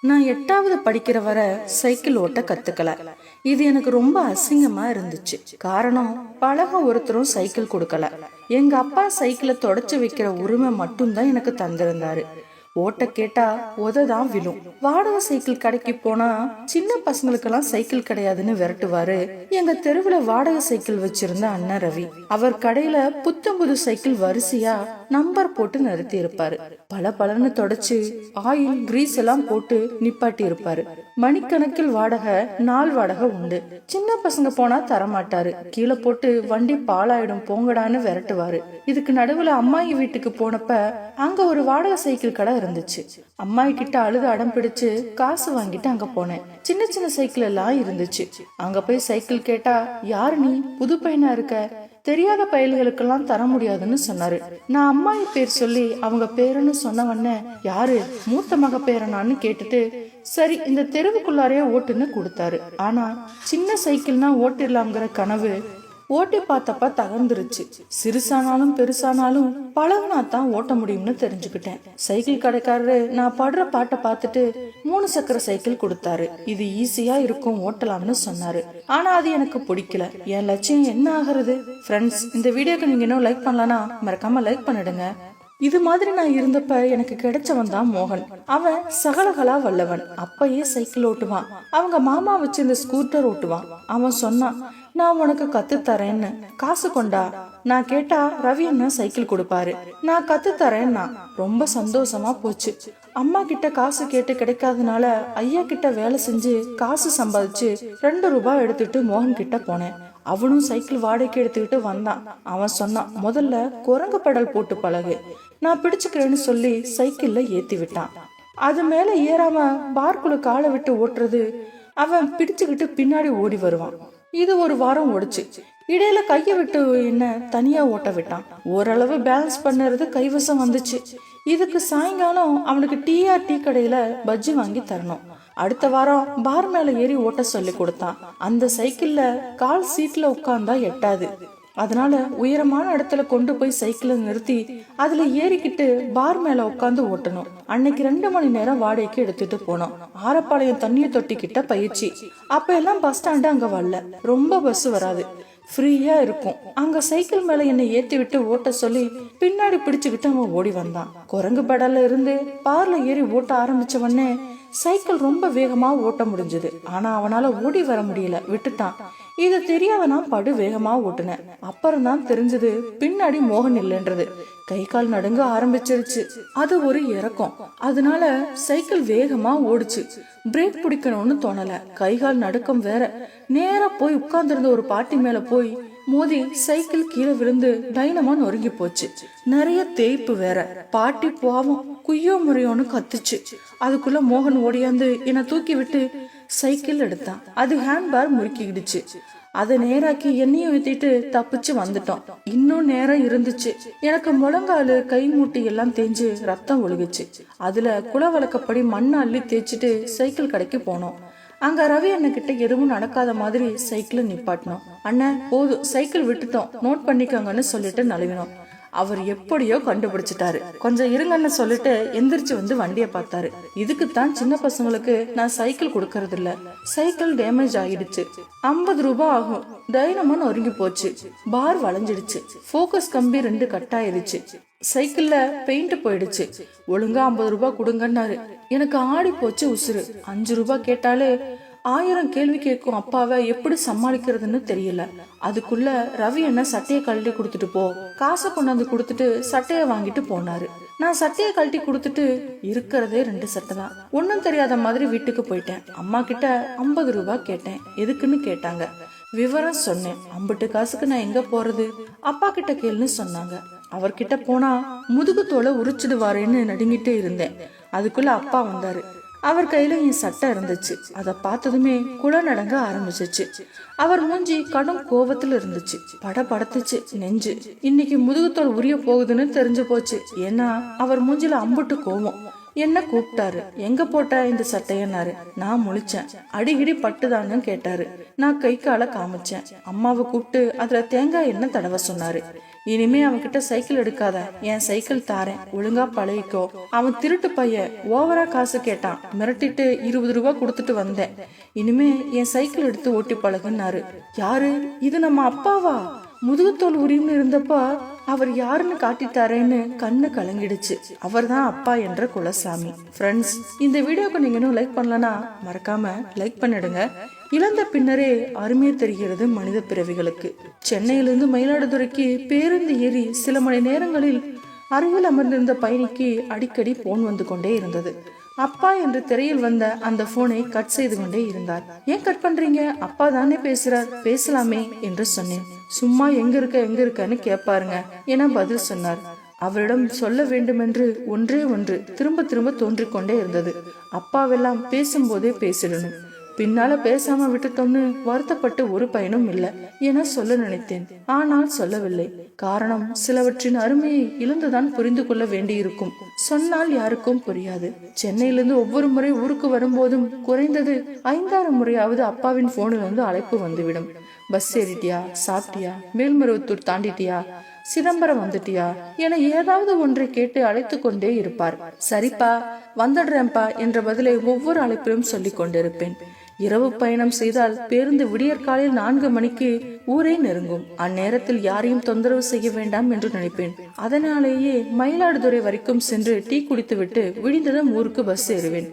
நான் எட்டாவது படிக்கிற வரை சைக்கிள் ஓட்ட கத்துக்கல. இது எனக்கு ரொம்ப அசிங்கமா இருந்துச்சு. காரணம் பழக ஒருத்தரும் சைக்கிள் கொடுக்கல. எங்க அப்பா சைக்கிளை தொடச்சு வைக்கிற உரிமை மட்டும்தான் எனக்கு தந்திருந்தாரு. ஓட்ட கேட்டா உததான் விழும். வாடகை சைக்கிள் கடைக்கு போனா சின்ன பசங்களுக்கெல்லாம் சைக்கிள் கிடையாதுன்னு விரட்டுவாரு எங்க தெருவுல வாடகை சைக்கிள் வச்சிருந்த அண்ணன் ரவி. அவர் கடையில புத்தம் புது சைக்கிள் வரிசையா நம்பர் போட்டு நிறுத்தி இருப்பாரு பல பலன்னு தொடச்சு ஆயில் கிரீஸ் எல்லாம் போட்டு நிப்பாட்டி இருப்பாரு மணிக்கணக்கில் வாடகை நாள் வாடகை உண்டு. சின்ன பசங்க போனா தரமாட்டாரு. கீழே போட்டு வண்டி பாலாயிடும் போங்கடான்னு விரட்டுவாரு. இதுக்கு நடுவுல அம்மாயி வீட்டுக்கு போனப்ப அங்க ஒரு வாடகை சைக்கிள் கடை இருந்துச்சு. அம்மாயி கிட்ட அழுது அடம் பிடிச்சு காசு வாங்கிட்டு அங்க போனேன். சின்ன சின்ன சைக்கிள் எல்லாம் இருந்துச்சு. அங்க போய் சைக்கிள் கேட்டா யாரு நீ? புது பையனா இருக்க? தெரியாத பயல்களுக்கெல்லாம் தர முடியாதுன்னு சொன்னாரு. நான் அம்மாயி பேர் சொல்லி அவங்க பேருன்னு சொன்ன உடனே யாரு? மூத்த மக பேரனான்னு கேட்டுட்டு சரி இந்த தெருவுக்குள்ளாரே ஓட்டுன்னு கொடுத்தாரு. ஆனா சின்ன சைக்கிள்னா ஓட்டிடலாம்ங்கிற கனவு ஓட்டி பார்த்தப்ப தகர்ந்துருச்சு. சிறுசானாலும் பெருசானாலும் பழகுனா தான் ஓட்ட முடியும்னு தெரிஞ்சுக்கிட்டேன். சைக்கிள் கடைக்காரரு நான் படுற பாட்டை பார்த்துட்டு மூணு சக்கர சைக்கிள் கொடுத்தாரு. இது ஈஸியா இருக்கும் ஓட்டலாம்னு சொன்னாரு. ஆனா அது எனக்கு பிடிக்கல. என் லட்சியம் என்ன ஆகுறது? ஃப்ரெண்ட்ஸ் இந்த வீடியோக்கு நீங்க இன்னும் லைக் பண்ணலனா மறக்காம லைக் பண்ணிடுங்க. இது மாதிரி நான் இருந்தப்ப எனக்கு கிடைச்சவன் தான் மோகன். அவன் சகலகலா வல்லவன். அப்பயே சைக்கிள் ஓட்டுவான். அவங்க மாமா வச்சிருந்த ஸ்கூட்டர் ஓட்டுவான். அவன் சொன்னான் நான் உனக்கு கத்து தரேன்னு காசு கொண்டா? நான் கேட்டா ரவி அண்ணன் சைக்கிள் கொடுப்பாரு? நான் கத்து தரேன்னா ரொம்ப சந்தோஷமா போச்சு. அம்மா கிட்ட காசு கேட்டு கிடைக்காதனால ஐயா கிட்ட வேலை செஞ்சு காசு சம்பாதிச்சு ரெண்டு ரூபாய் எடுத்துட்டு மோகன் கிட்ட போனேன். அவனும் சைக்கிள் வாடகைக்கு எடுத்துக்கிட்டு வந்தான். அவன் சொன்னான் முதல்ல குரங்கு பெடல் போட்டு பழகு. நான் பிடிச்சுக்கிறேன்னு சொல்லி சைக்கிள்ல ஏத்தி விட்டான். அது மேல ஏறாம பார்க்குள்ள காலை விட்டு ஓட்டுறது அவன் பிடிச்சுக்கிட்டு பின்னாடி ஓடி வருவான். இது ஒரு வாரம் ஓடுச்சு. இடையில கையை விட்டு என்ன தனியா ஓட்ட விட்டான். ஓரளவு பேலன்ஸ் பண்ணுறது கைவசம் வந்துச்சு. இதுக்கு சாயங்காலம் அவனுக்கு டீஆர் டீ கடையில பஜ்ஜி வாங்கி தரணும். அடுத்த வாரம் பார் மேல ஏறி ஓட்ட சொல்லி கொடுத்தான். அந்த சைக்கிள்ல கால் சீட்ல உட்கார்ந்தா எட்டாது. அதனால உயரமான இடத்துல கொண்டு போய் சைக்கிளை நிறுத்தி அதுல ஏறிக்கிட்டு பார் மேல உட்காந்து ஓட்டணும். அன்னைக்கு ரெண்டு மணி நேரம் வாடகைக்கு எடுத்துட்டு போனோம். ஆரப்பாளையம் தண்ணியை தொட்டிக்கிட்ட பயிற்சி. அப்ப எல்லாம் பஸ் ஸ்டாண்டு அங்க வரல. ரொம்ப பஸ் வராது. ஃப்ரீயா இருக்கும். அங்க சைக்கிள் மேல என்னை ஏத்தி விட்டு ஓட்ட சொல்லி பின்னாடி பிடிச்சுக்கிட்டு அவன் ஓடி வந்தான். குரங்கு படல இருந்து பார்ல ஏறி ஓட்ட ஆரம்பிச்ச உடனே சைக்கிள் ரொம்ப வேகமா ஓட்ட முடிஞ்சது. ஆனா அவனால ஓடி வர முடியல. விட்டுட்டான். இது தெரியாத நான் படு வேகமா ஓட்டுனேன். அப்புறம் தான் தெரிஞ்சது பின்னாடி மோகன் இல்லைன்றது. கை கால் நடுங்க ஆரம்பிச்சிருச்சு. அது ஒரு இறக்கம். அதனால சைக்கிள் வேகமா ஓடுச்சு. பிரேக் பிடிக்கணும்னு தோணல. கை கால் நடுக்கம் வேற. நேரா போய் உட்கார்ந்திருந்த ஒரு பாட்டி மேல போய் மோதி சைக்கிள் கீழே விழுந்து டைனமான் நொறுங்கி போச்சு. நிறைய தேய்ப்பு வேற. பாட்டி பாவம் குய்யோ முறையோன்னு கத்துச்சு. அதுக்குள்ள மோகன் ஓடியாந்து என்னை தூக்கி விட்டு சைக்கிள் எடுத்தான். அது ஹேண்ட்பார் முறுக்கிடுச்சு அதை நேராக்கி எண்ணெயை ஊத்திட்டு தப்பிச்சு வந்துட்டோம். இன்னும் நேரம் இருந்துச்சு. எனக்கு முழங்காலு கை மூட்டி எல்லாம் தேஞ்சு ரத்தம் ஒழுகுச்சு. அதுல குல வழக்கப்படி மண் அள்ளி தேய்ச்சிட்டு சைக்கிள் கடைக்கு போனோம். அங்க ரவி அண்ணன் கிட்ட எதுவும் நடக்காத மாதிரி சைக்கிளை நிப்பாட்டினோம் அண்ணன் போதும் சைக்கிள் விட்டுட்டோம். நோட் பண்ணிக்கோங்கன்னு சொல்லிட்டு நழுவினோம் அவர் எப்படியோ கண்டுபிடிச்சிட்டாரு. கொஞ்சம் இருங்கன்னு சொல்லிட்டு எந்திரிச்சு வந்து வண்டியை பார்த்தாரு. இதுக்கு தான் சின்ன பசங்களுக்கு நான் சைக்கிள் கொடுக்கறது இல்ல சைக்கிள் டேமேஜ் ஆயிடுச்சு ஐம்பது ரூபாய் ஆகும். டைனமோ நொறுங்கி போச்சு. பார் வளைஞ்சிடுச்சு. ஃபோக்கஸ் கம்பி ரெண்டு கட் ஆயிருச்சு சைக்கிள்ல பெயிண்ட் போயிடுச்சு. ஒழுங்கா ஐம்பது ரூபாய் கொடுங்கன்னாரு. எனக்கு ஆடி போச்சு உசுறு. அஞ்சு ரூபாய் கேட்டாலே ஆயிரம் கேள்வி கேட்கும் அப்பாவை எப்படி சமாளிக்கிறதுன்னு தெரியல. அதுக்குள்ள ரவி என்ன சட்டையை கழட்டி கொடுத்துட்டு போ. காசை கொண்டாந்து கொடுத்துட்டு சட்டையை வாங்கிட்டு போனாரு. நான் சட்டையை கழட்டி கொடுத்துட்டு இருக்கிறதே ரெண்டு சட்டை தான். ஒன்றும் தெரியாத மாதிரி வீட்டுக்கு போயிட்டேன். அம்மா கிட்ட ஐம்பது ரூபாய் கேட்டேன். எதுக்குன்னு கேட்டாங்க. விவரம் சொன்னேன். ஐம்பட்டு காசுக்கு நான் எங்க போறது? அப்பா கிட்ட கேளுன்னு சொன்னாங்க. அவர்கிட்ட போனா முதுகு தோலை உரிச்சிடுவாருன்னு நடுங்கிட்டு இருந்தேன். அதுக்குள்ள அப்பா வந்தாரு. அவர் கையிலையும் என் சட்டை இருந்துச்சு. அதை பார்த்ததுமே குள நடங்க ஆரம்பிச்சிச்சு. அவர் மூஞ்சி கடும் கோபத்துல இருந்துச்சு. பட படத்துச்சு நெஞ்சு. இன்னைக்கு முதுகுத்தோல் உரிய போகுதுன்னு தெரிஞ்சு போச்சு. ஏன்னா அவர் மூஞ்சில அம்புட்டு கோவம். என்ன கூப்பிட்டாரு? எங்க போட்ட இந்த சட்டையன்னாரு. நான் முழிச்சேன். அடிக்கடி பட்டுதான்னு கேட்டாரு. நான் கை கால காமிச்சேன். அம்மாவை கூப்பிட்டு அதுல தேங்காய் எண்ணெய் தடவ சொன்னாரு. இனிமே அவன்கிட்ட சைக்கிள் எடுக்காத. என் சைக்கிள் தாரேன். ஒழுங்கா பழகிக்கோ. அவன் திருட்டு பையன். ஓவரா காசு கேட்டான். மிரட்டிட்டு இருபது ரூபா கொடுத்துட்டு வந்தேன். இனிமே என் சைக்கிள் எடுத்து ஓட்டி பழகுனாரு யாரு? இது நம்ம அப்பாவா? முதுகுத்தோல் உரிமை இருந்தப்ப அவர் யாருன்னு காட்டித்தாரேன்னு கண்ணு கலங்கிடுச்சு. அவர் தான் அப்பா என்ற குலசாமி. ஃப்ரெண்ட்ஸ் இந்த வீடியோக்கு நீங்க இன்னும் லைக் பண்ணலனா மறக்காம லைக் பண்ணிடுங்க. இழந்த பின்னரே அருமையை தெரிகிறது மனித பிறவிகளுக்கு. சென்னையிலிருந்து மயிலாடுதுறைக்கு பேருந்து ஏறி சில மணி நேரங்களில் அருகில் அமர்ந்திருந்த பயணிக்கு அடிக்கடி போன் வந்து கொண்டே இருந்தது. அப்பா என்று திரையில் வந்த அந்த போனை கட் செய்து கொண்டே இருந்தார். ஏன் கட் பண்றீங்க? அப்பா தானே பேசுறார். பேசலாமே என்று சொன்னேன். சும்மா எங்க இருக்க எங்க இருக்கன்னு கேட்பாருங்க என பதில் சொன்னார். அவரிடம் சொல்ல வேண்டுமென்று ஒன்றே ஒன்று திரும்ப திரும்ப தோன்றிக் கொண்டே இருந்தது. அப்பாவெல்லாம் பேசும்போதே பேசிடணும். பின்னால பேசாம விட்டுட்டோம்னு வருத்தப்பட்டு ஒரு பயனும் இல்லை. என சொல்ல நினைத்தேன். ஆனால் சொல்லவில்லை. காரணம் சிலவற்றின் அருமையை இழந்துதான் புரிந்து கொள்ள வேண்டியிருக்கும். சொன்னால் யாருக்கும் புரியாது. சென்னையிலிருந்து ஒவ்வொரு முறை ஊருக்கு வரும்போதும் குறைந்தது ஐந்தாறு முறையாவது அப்பாவின் போனில் இருந்து அழைப்பு வந்துவிடும். பஸ் ஏறிட்டியா? சாப்பிட்டியா? மேல்மருவத்தூர் தாண்டிட்டியா? சிதம்பரம் வந்துட்டியா? என ஏதாவது ஒன்றை கேட்டு அழைத்து கொண்டே இருப்பார். சரிப்பா வந்துடுறேன்ப்பா என்ற பதிலை ஒவ்வொரு அழைப்பிலும் சொல்லிக் கொண்டிருப்பேன். இரவு பயணம் செய்தால் பேருந்து விடியற்காலையில் நான்கு மணிக்கு ஊரே நெருங்கும். அந்நேரத்தில் யாரையும் தொந்தரவு செய்ய வேண்டாம் என்று நினைப்பேன். அதனாலேயே மயிலாடுதுறை வரைக்கும் சென்று டீ குடித்துவிட்டு விடிந்ததும் ஊருக்கு பஸ் ஏறுவேன்.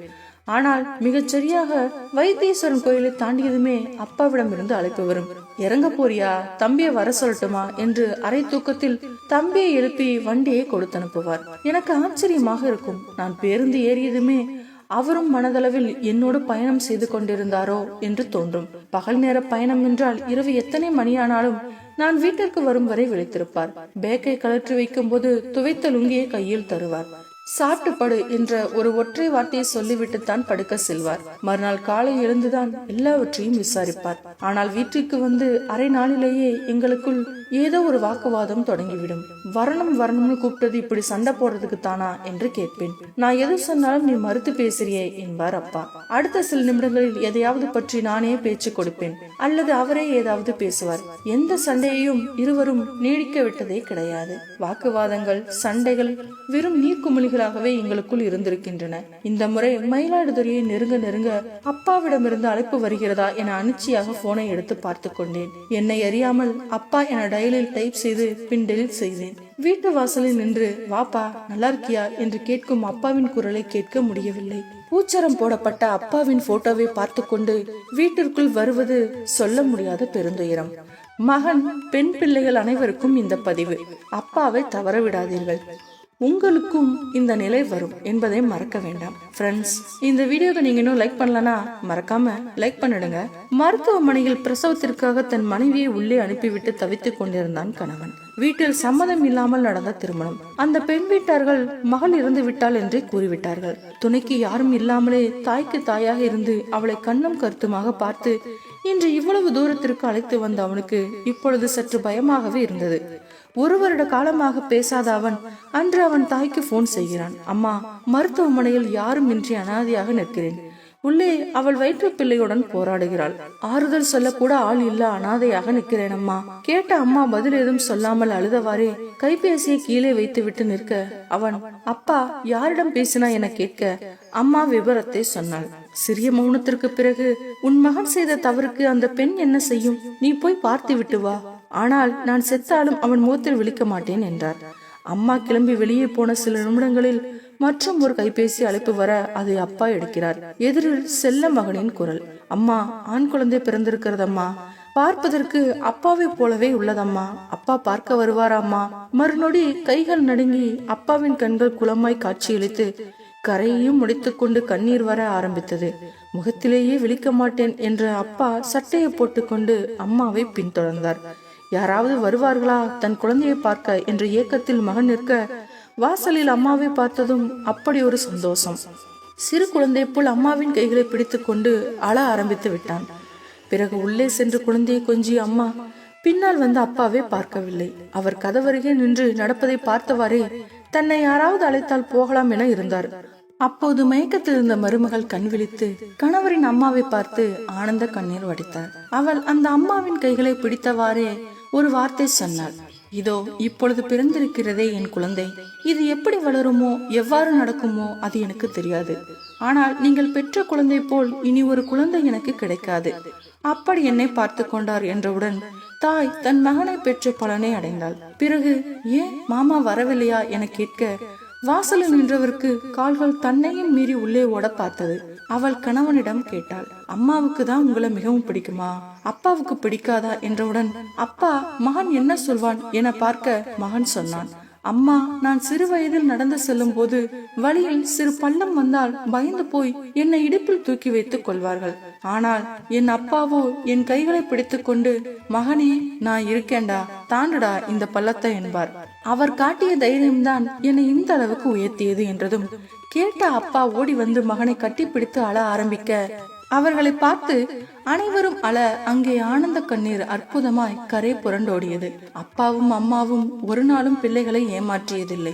ஆனால் மிகச் சரியாக வைத்தீஸ்வரன் கோயிலை தாண்டியதுமே அப்பாவிடம் இருந்து அழைப்பு வரும். இறங்க போறியா? தம்பியை வர சொல்லட்டுமா? என்று அரை தூக்கத்தில் தம்பியை எழுப்பி வண்டியை கொடுத்து அனுப்புவார் எனக்கு ஆச்சரியமாக இருக்கும். நான் பேருந்து ஏறியதுமே அவரும் மனதளவில் என்னோடு பயணம் செய்து கொண்டிருந்தாரோ என்று தோன்றும். பகல் நேர பயணம் என்றால் இரவு எத்தனை மணியானாலும் நான் வீட்டிற்கு வரும் வரை விழித்திருப்பார். பேக்கை கலற்றி வைக்கும் போது துவைத்த லுங்கியை கையில் தருவார். சாப்பிட்டு படு என்ற ஒரு ஒற்றை வார்த்தையை சொல்லிவிட்டு தான் படுக்க செல்வார். மறுநாள் காலை எழுந்துதான் எல்லாவற்றையும் விசாரிப்பார். ஆனால் வீட்டிற்கு வந்து அரை நாளிலேயே எங்களுக்குள் ஏதோ ஒரு வாக்குவாதம் தொடங்கிவிடும். வரணும் வரணும்னு கூப்பிட்டது இப்படி சண்டை போடுறதுக்கு தானா? என்று கேட்பேன். நான் எது சொன்னாலும் நீ மறுத்து பேசுறியே என்பார் அப்பா. அடுத்த சில நிமிடங்களில் எதையாவது பற்றி நானே பேச்சு கொடுப்பேன். அல்லது அவரே ஏதாவது பேசுவார். எந்த சண்டையையும் இருவரும் நீடிக்க விட்டதே கிடையாது. வாக்குவாதங்கள் சண்டைகள் வெறும் நீர்க்குமிழிகளாகவே எங்களுக்குள் இருந்திருக்கின்றன. இந்த முறை மயிலாடுதுறையை நெருங்க நெருங்க அப்பாவிடமிருந்து அழைப்பு வருகிறதா என அனிச்சையாக போனை எடுத்து பார்த்து கொண்டேன். என்னை அறியாமல் அப்பா என ஃபைலில் டைப் செய்து பின் டெலிட் செய்தேன். வீட்டு வாசலில் நின்று வாப்பா நல்லா இருக்கியா? என்று கேட்கும் அப்பாவின் குரலை கேட்க முடியவில்லை. பூச்சரம் போடப்பட்ட அப்பாவின் போட்டோவை பார்த்து கொண்டு வீட்டிற்குள் வருவது சொல்ல முடியாத பெருந்துயரம். மகன் பெண் பிள்ளைகள் அனைவருக்கும் இந்த பதிவு. அப்பாவை தவற விடாதீர்கள். உங்களுக்கும் இந்த நிலை வரும் என்பதை மறக்க வேண்டாம். ஃப்ரெண்ட்ஸ் இந்த வீடியோவை நீங்க இன்னும் லைக் பண்ணலனா மறக்காம லைக் பண்ணிடுங்க. மருத்துவமனையில் பிரசவத்திற்காக தன் மனைவியை உள்ளே அனுப்பிவிட்டு தவித்துக் கொண்டிருந்தான் கணவன். வீட்டில் சம்மதம் இல்லாமல் நடந்த திருமணம். அந்த பெண் வீட்டார்கள் மகள் இறந்து விட்டாள் என்றே கூறிவிட்டார்கள். துணைக்கு யாரும் இல்லாமலே தாய்க்கு தாயாக இருந்து அவளை கண்ணும் கருத்துமாக பார்த்து இன்று இவ்வளவு தூரத்திற்கு அழைத்து வந்த அவனுக்கு இப்பொழுது சற்று பயமாகவே இருந்தது. ஒரு வருட காலமாக பேசாத அவன் அன்று அவன் தாய்க்கு போன் செய்கிறான். அம்மா மருத்துவமனையில் யாரும் இன்றி அனாதையாக நிற்கிறேன். உள்ளே அவள் வயிற்று பிள்ளையுடன் போராடுகிறாள். ஆறுதல் சொல்லக்கூட ஆள் இல்ல அனாதையாக நிற்கிறேன் அம்மா. கேட்ட அம்மா பதில் ஏதும் சொல்லாமல் அழுதவாறே கைபேசியை கீழே வைத்துவிட்டு நிற்க அவன் அப்பா யாரிடம் பேசினா என கேட்க? அம்மா விவரத்தை சொன்னாள். சிறிய மௌனத்திற்கு பிறகு உன் மகன் செய்த தவறுக்கு அந்த பெண் என்ன செய்யும்? நீ போய் பார்த்து விட்டு வா. ஆனால் நான் செத்தாலும் அவன் முகத்தில் விழிக்க மாட்டேன் என்றார். அம்மா கிளம்பி வெளியே போன சில நிமிடங்களில் மற்றும் ஒரு கைபேசி அழைப்பு வர அதை அப்பா எடுக்கிறார். எதிரில் செல்ல மகனின் குரல். அம்மா ஆண் குழந்தை பிறந்திருக்கிறதம்மா. பார்ப்பதற்கு அப்பாவை போலவே உள்ளதம்மா. அப்பா பார்க்க வருவாராம்மா. மறுநொடி கைகள் நடுங்கி அப்பாவின் கண்கள் குளமாய் காட்சியளித்து கரையையும் முடித்துக்கொண்டு கண்ணீர் வர ஆரம்பித்தது. முகத்திலேயே விழிக்க மாட்டேன் என்ற அப்பா சட்டையை போட்டுக்கொண்டு அம்மாவை பின்தொடர்ந்தார். யாராவது வருவார்களா? தன் குழந்தையை பார்க்க என்ற ஏக்கத்தில் மகன் நிற்க வாசலில் அம்மாவை பார்த்ததும் அப்படி ஒரு சந்தோஷம். சிறு குழந்தை போல் அம்மாவின் கைகளை பிடித்து கொண்டு அழ ஆரம்பித்து விட்டான். பிறகு உள்ளே சென்று குழந்தையை கொஞ்சி அம்மா பின்னால் வந்து அப்பாவே பார்க்கவில்லை. அவர் கதவருகே நின்று நடப்பதை பார்த்தவாறே தன்னை யாராவது அழைத்தால் போகலாம் என இருந்தார். அப்போது மயக்கத்தில் இருந்த மருமகள் கண் விழித்து கணவரின் அம்மாவை பார்த்து ஆனந்த கண்ணீர் வடித்தார். அவள் அந்த அம்மாவின் கைகளை பிடித்தவாறே ஒரு வார்த்தை சொன்னாள் இதோ இப்பொழுது பிறந்திருக்கிறதே என் குழந்தை. இது எப்படி வளருமோ எவ்வாறு நடக்குமோ அது எனக்கு தெரியாது. ஆனால் நீங்கள் பெற்ற குழந்தை போல் இனி ஒரு குழந்தை எனக்கு கிடைக்காது. அப்படி என்னை பார்த்து கொண்டார் என்றவுடன் தாய் தன் மகனை பெற்ற பலனை அடைந்தாள். பிறகு ஏன் மாமா வரவில்லையா? என கேட்க வாசலில் நின்றவருக்கு கால்கள் தன்னையும் மீறி உள்ளே ஓட பார்த்தது. அவள் கணவனிடம் கேட்டாள் அம்மாவுக்கு தான் உங்களை மிகவும் பிடிக்குமா? அப்பாவுக்கு பிடிக்காதா? என்றவுடன் அப்பா மகன் என்ன சொல்வான்? என பார்க்க மகன் சொன்னான் அம்மா நான் சிறு வயதில் நடந்து செல்லும் போது வழியில் சிறு பள்ளம் வந்தால் பயந்து போய் என்னை இடுப்பில் தூக்கி வைத்துக் கொள்வார்கள். ஆனால் என் அப்பாவோ என் கைகளை பிடித்துக்கொண்டு மகனே நான் இருக்கேன்டா தாண்டுடா இந்த பள்ளத்தை என்பார். அவர் காட்டிய தைரியம்தான் என்னை இந்த அளவுக்கு உயர்த்தியது என்றதும் கேட்ட அப்பா ஓடி வந்து மகனை கட்டிப்பிடித்து அழ ஆரம்பிக்க அவர்களை பார்த்து அனைவரும் அழ அங்கே ஆனந்த கண்ணீர் அற்புதமாய் கரை புரண்டோடியது. அப்பாவும் அம்மாவும் ஒரு நாளும் பிள்ளைகளை ஏமாற்றியதில்லை.